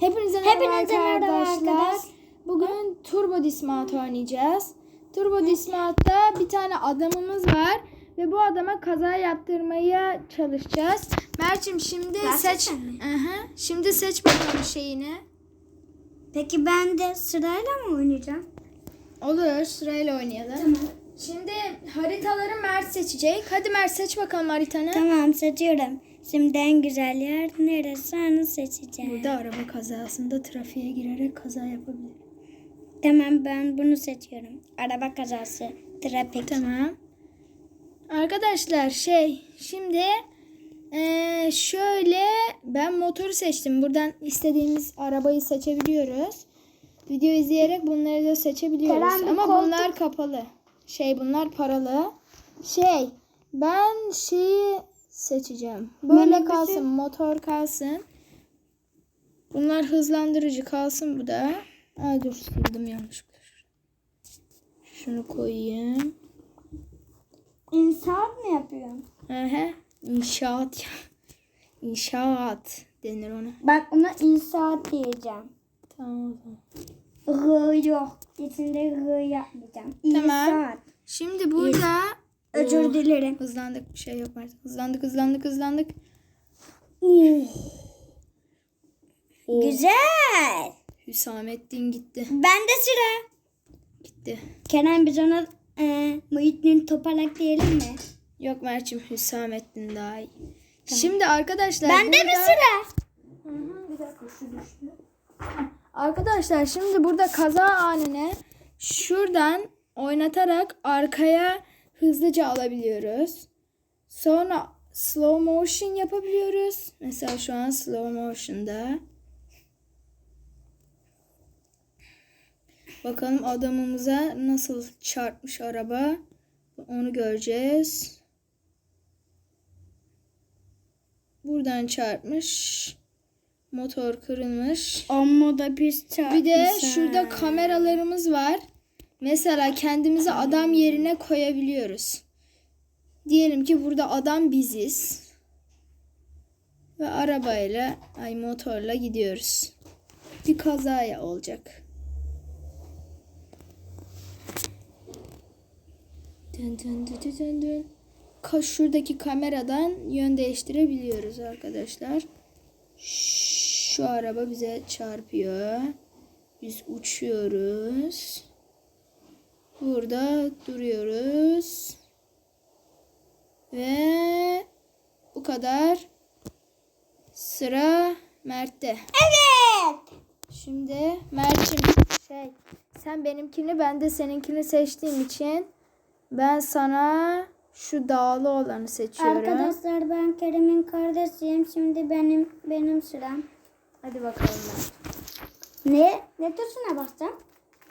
Hepinize merhaba arkadaşlar. arkadaş. Bugün Turbo Dismount oynayacağız. Turbo Dismount'ta bir tane adamımız var ve bu adama kaza yaptırmaya çalışacağız. Mert'cim şimdi Gerçekten seç. mi? Aha, Şimdi seç bakalım şeyini. Peki ben de sırayla mı oynayacağım? Olur sırayla oynayalım. Tamam. Şimdi haritaları Mert seçecek. Hadi Mert seç bakalım haritanı. Tamam seçiyorum. Şimdi en güzel yer neresi onu seçeceğim. Burada araba kazasında trafiğe girerek kaza yapabilir. Tamam ben bunu seçiyorum. Araba kazası. Trafik. Tamam. Arkadaşlar şey şimdi eee, şöyle ben motoru seçtim. Buradan istediğimiz arabayı seçebiliyoruz. Video izleyerek bunları da seçebiliyoruz. Ama koltuk- bunlar kapalı. Şey bunlar paralı. Şey ben şeyi seçeceğim. Böyle Minibüsü- kalsın. Motor kalsın. Bunlar hızlandırıcı kalsın bu da. Aa dur sildim yanlışlıkla. Şunu koyayım. İnsan mı yapıyorsun? Aha, inşaat ya. İnşaat denir ona. Bak ona insaat diyeceğim. Tamam. Rı yok. İçinde rı yapmayacağım. Tamam. İnsaat. Şimdi burada Özür Oh, dilerim. Hızlandık bir şey yok artık. Hızlandık hızlandık hızlandık. Oh, Oh, Güzel. Hüsamettin gitti. Ben de sıra. Gitti. Kenan biz ona e, Muhittin Topalak diyelim mi? Yok Mert'cim Hüsamettin daha iyi. Şimdi arkadaşlar Ben de mi burada- sıra? Hı hı, bir dakika şu düştü. Arkadaşlar şimdi burada kaza anını şuradan oynatarak arkaya hızlıca alabiliyoruz. Sonra slow motion yapabiliyoruz. Mesela şu an slow motion'da. Bakalım adamımıza nasıl çarpmış araba. Onu göreceğiz. Buradan çarpmış. Motor kırılmış. Amma da pis çarpmış. Bir de şurada kameralarımız var. Mesela kendimizi adam yerine koyabiliyoruz. Diyelim ki burada adam biziz. Ve arabayla, ay motorla gidiyoruz. Bir kaza olacak. Dön dön dön dön dön Şuradaki kameradan yön değiştirebiliyoruz arkadaşlar. Şu araba bize çarpıyor. Biz uçuyoruz. Burada duruyoruz. Ve bu kadar. Sıra Mert'te. Evet. Şimdi Mert'cim şey sen benimkini ben de seninkini seçtiğim için ben sana şu dağlı olanı seçiyorum. Arkadaşlar ben Kerem'in kardeşiyim. Şimdi benim benim sıram. Hadi bakalım Mert. Ne? Ne tuşuna basacağım?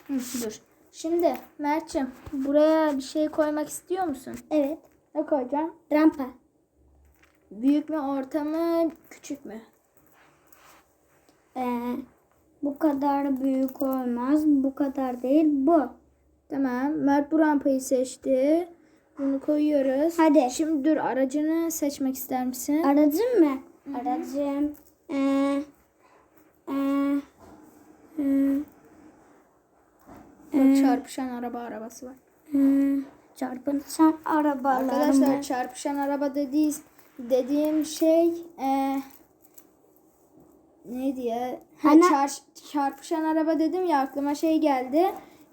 Hı, dur. Şimdi Mert'cim buraya bir şey koymak istiyor musun? Evet. Ne koyacağım? Rampa. Büyük mü, orta mı, küçük mü? Ee, bu kadar büyük olmaz. Bu kadar değil. Bu. Tamam. Mert bu rampayı seçti. Bunu koyuyoruz. Hadi. Şimdi dur aracını seçmek ister misin? Aracım mı? Aracım. Ee, ee, ee, Bak, çarpışan araba arabası var. ee, çarpınsan arabalar Arkadaşlar çarpışan araba dediği, dediğim şey e, neydi ya? Ha, çar- çarpışan araba dedim ya aklıma şey geldi.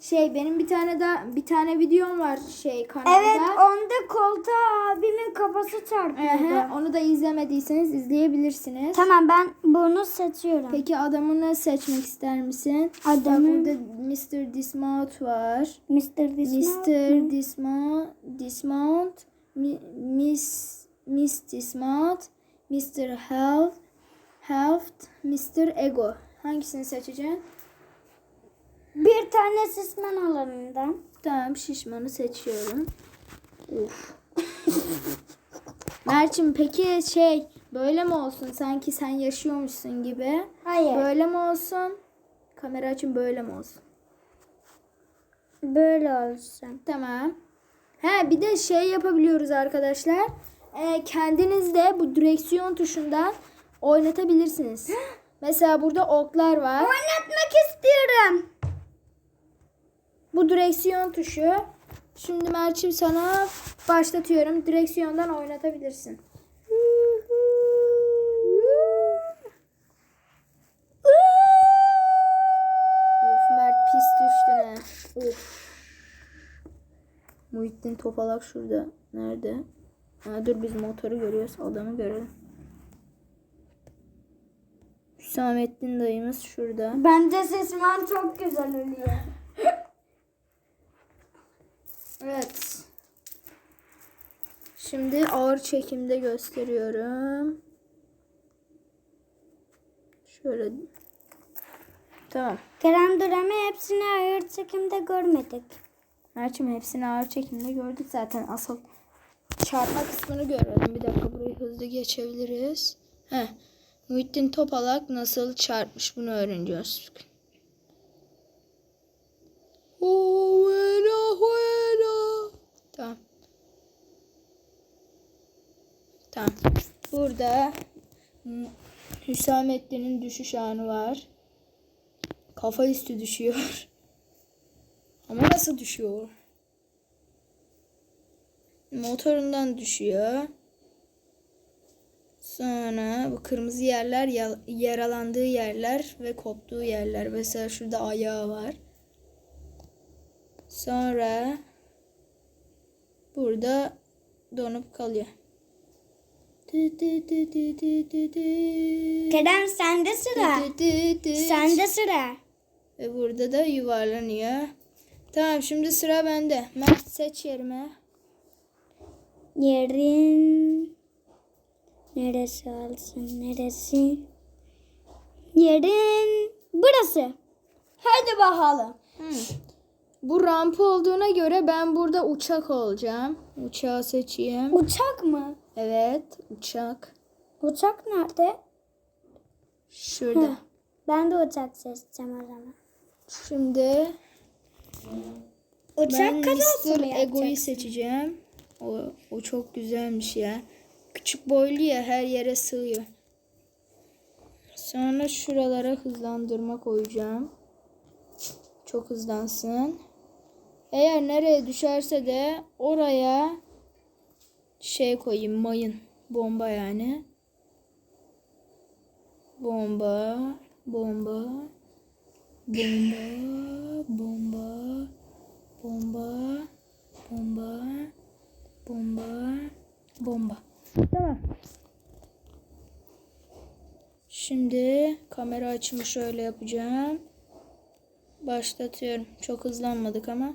Şey benim bir tane da bir tane videom var şey kanalda. Evet onda koltuğa abimin kafası çarpıyordu. Ehe, onu da izlemediyseniz izleyebilirsiniz. Tamam ben bunu seçiyorum. Peki adamını seçmek ister misin? Adamı- Bak burada Mr. Dismount var. Mr. Dismount. Mr. Dismount, Dismount, Mi- Miss Miss Dismount, Mr. Health, Health, Mr. Ego. Hangisini seçeceksin? Bir tane sismen alanından. Tamam şişmanı seçiyorum. Uf. Mert'cim peki şey böyle mi olsun? Sanki sen yaşıyormuşsun gibi. Hayır. Böyle mi olsun? Kamera açın böyle mi olsun? Böyle olsun. Tamam. He bir de şey yapabiliyoruz arkadaşlar. Ee, kendiniz de bu direksiyon tuşundan oynatabilirsiniz. Mesela burada oklar var. Oynatmak istiyorum. Bu direksiyon tuşu. Şimdi Mert'ciğim sana başlatıyorum. Direksiyondan oynatabilirsin. Of Mert pis düştün ha. Of. Muhittin Topalak şurada. Nerede? Ha, dur biz motoru görüyoruz. Adamı görelim. Hüsamettin dayımız şurada. Bence sesim çok güzel oluyor. Evet. Şimdi ağır çekimde gösteriyorum. Şöyle. Tamam. Kerem Duram'ı hepsini ayır çekimde görmedik. Mert'cim hepsini ağır çekimde gördük zaten. Asıl çarpma kısmını görmedim. Bir dakika burayı hızlı geçebiliriz. Heh. Muhittin Topalak nasıl çarpmış bunu öğreneceğiz. Oh. Tamam. Tamam. Burada Hüsamettin'in düşüş anı var. Kafa üstü düşüyor. Ama nasıl düşüyor? Motorundan düşüyor. Sonra bu kırmızı yerler ya- yaralandığı yerler ve koptuğu yerler. Mesela şurada ayağı var. Sonra burada donup kalıyor. Kerem sende sıra. Sende sıra. Ve burada da yuvarlanıyor. Tamam şimdi sıra bende. Mert seç yerime. Yerin neresi olsun neresi? Yerin burası. Hadi bakalım. Bu rampa olduğuna göre ben burada uçak olacağım. Uçağı seçeyim. Uçak mı? Evet uçak. Uçak nerede? Şurada. Ben de uçak seçeceğim o zaman. Şimdi Uçak ben Mr. Ego'yu seçeceğim. O, o çok güzelmiş ya. Küçük boylu ya her yere sığıyor. Sonra şuralara hızlandırma koyacağım. Çok hızlansın. Eğer nereye düşerse de oraya şey koyayım mayın. Bomba yani. Bomba, bomba, bomba, bomba, bomba, bomba, bomba, bomba. Tamam. Şimdi kamera açımı şöyle yapacağım. Başlatıyorum. Çok hızlanmadık ama.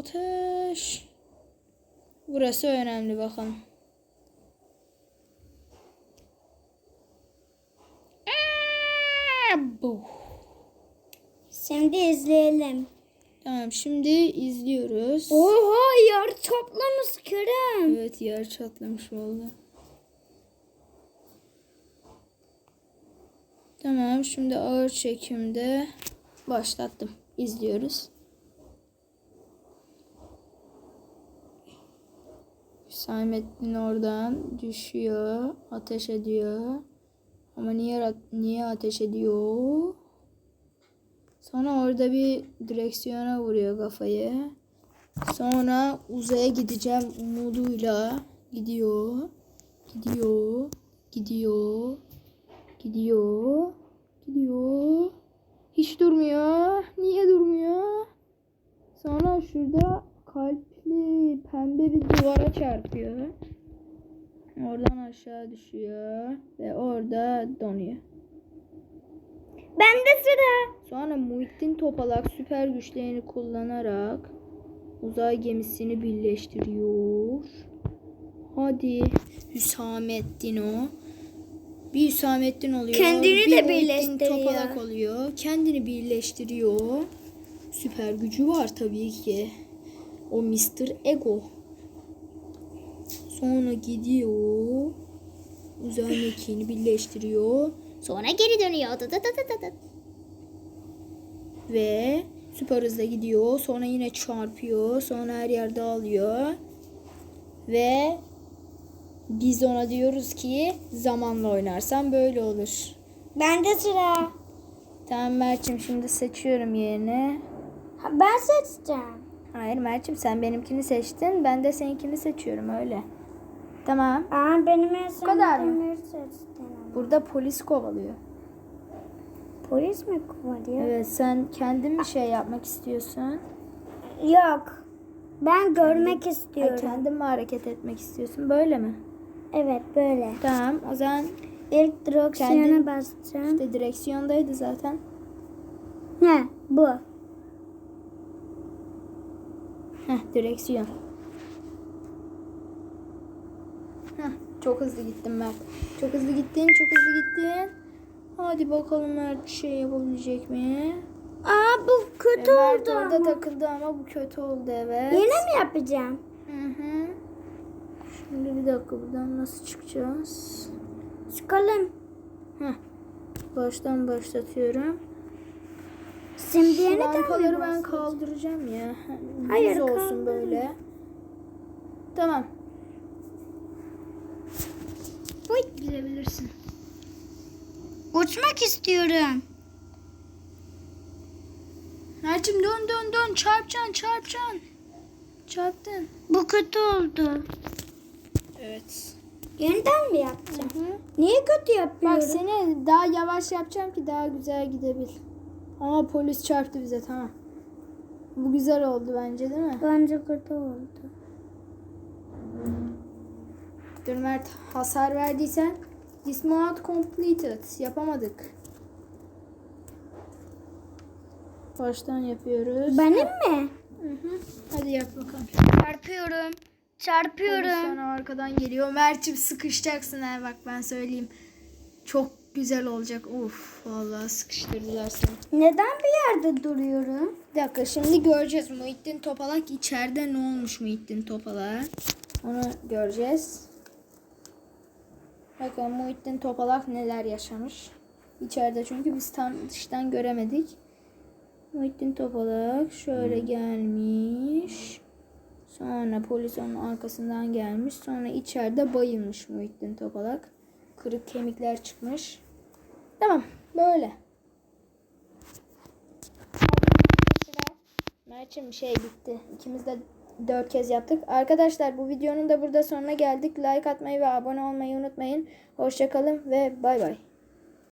Ateş. Burası önemli bakalım. Bu. Şimdi izleyelim. Tamam şimdi izliyoruz. Oha yer toplamış Kerem. Evet yer çatlamış oldu. Tamam şimdi ağır çekimde başlattım. İzliyoruz. Hüsamettin oradan düşüyor, ateş ediyor. Ama niye niye ateş ediyor? Sonra orada bir direksiyona vuruyor kafayı. Sonra uzaya gideceğim umuduyla gidiyor. Gidiyor. Gidiyor. Gidiyor. Gidiyor. Hiç durmuyor. Niye durmuyor? Sonra şurada kalpli pembe bir duvara çarpıyor. Oradan aşağı düşüyor ve orada donuyor. Bende sıra. Sonra Muhittin Topalak süper güçlerini kullanarak uzay gemisini birleştiriyor. Hadi Hüsamettin o. Bir Hüsamettin oluyor. Kendini bir de birleştiriyor. Topalak oluyor. Kendini birleştiriyor. Süper gücü var tabii ki. O Mr. Ego. Sonra gidiyor. Uzay mekiğini birleştiriyor. Sonra geri dönüyor. Dı dı dı dı dı. Ve süper hızla gidiyor. Sonra yine çarpıyor. Sonra her yer dağılıyor. Ve Biz ona diyoruz ki zamanla oynarsan böyle olur. Bende sıra. Tamam Mert'cim şimdi seçiyorum yerini. Ha, Ben seçeceğim. Hayır Mert'cim sen benimkini seçtin. Ben de seninkini seçiyorum öyle. Tamam. Aa benim en kadar mı? seçtin. Burada polis kovalıyor. Polis mi kovalıyor? Evet sen kendin mi şey yapmak istiyorsun? Yok. Ben görmek istiyorum. kendin mi hareket etmek istiyorsun? Böyle mi? Evet böyle. Tamam o zaman İlk direksiyona Kendin- basacağım. işte direksiyondaydı zaten. Ne? Bu. Heh direksiyon. Heh, çok hızlı gittin Mert. Çok hızlı gittin, çok hızlı gittin. Hadi bakalım Mert şey yapabilecek mi? Aa bu kötü E, Mert oldu orada ama. takıldı ama bu kötü oldu evet. Yine mi yapacağım? Hı hı. Şimdi bir dakika buradan nasıl çıkacağız? Çıkalım. Heh. Baştan başlatıyorum. Yeniden mi lampaları ben kaldıracağım ya. Hayır, Düz olsun böyle. Tamam. Uy, Gidebilirsin. Uçmak istiyorum. Mert'cim dön dön dön. Çarpacaksın çarpacaksın. Çarptın. Bu kötü oldu. Evet. Yeniden mi yapacağım? Hı. Niye kötü yapıyorum? Bak seni daha yavaş yapacağım ki daha güzel gidebil. Ama polis çarptı bize tamam. Bu güzel oldu bence değil mi? Bence kötü oldu. Dur Mert hasar verdiysen dismount completed. Yapamadık. Baştan yapıyoruz. Benim mi? Hı hı. Hadi yap bakalım. Çarpıyorum. Polis Çarpıyorum. sana arkadan geliyor. Mert'cim sıkışacaksın ha bak ben söyleyeyim. Çok güzel olacak. Uf vallahi sıkıştırdılar seni. Neden bir yerde duruyorum? Bir dakika şimdi göreceğiz. Muhittin Topalak içeride ne olmuş Muhittin Topalak? Onu göreceğiz. Bakalım Muhittin Topalak neler yaşamış. İçeride çünkü biz tam dıştan göremedik. Muhittin Topalak şöyle gelmiş. Sonra polis onun arkasından gelmiş. Sonra içeride bayılmış Muhittin Topalak. Kırık kemikler çıkmış. Tamam böyle. Mert'cim şey bitti. İkimiz de dört kez yaptık. Arkadaşlar bu videonun da burada sonuna geldik. Like atmayı ve abone olmayı unutmayın. Hoşçakalın ve bay bay.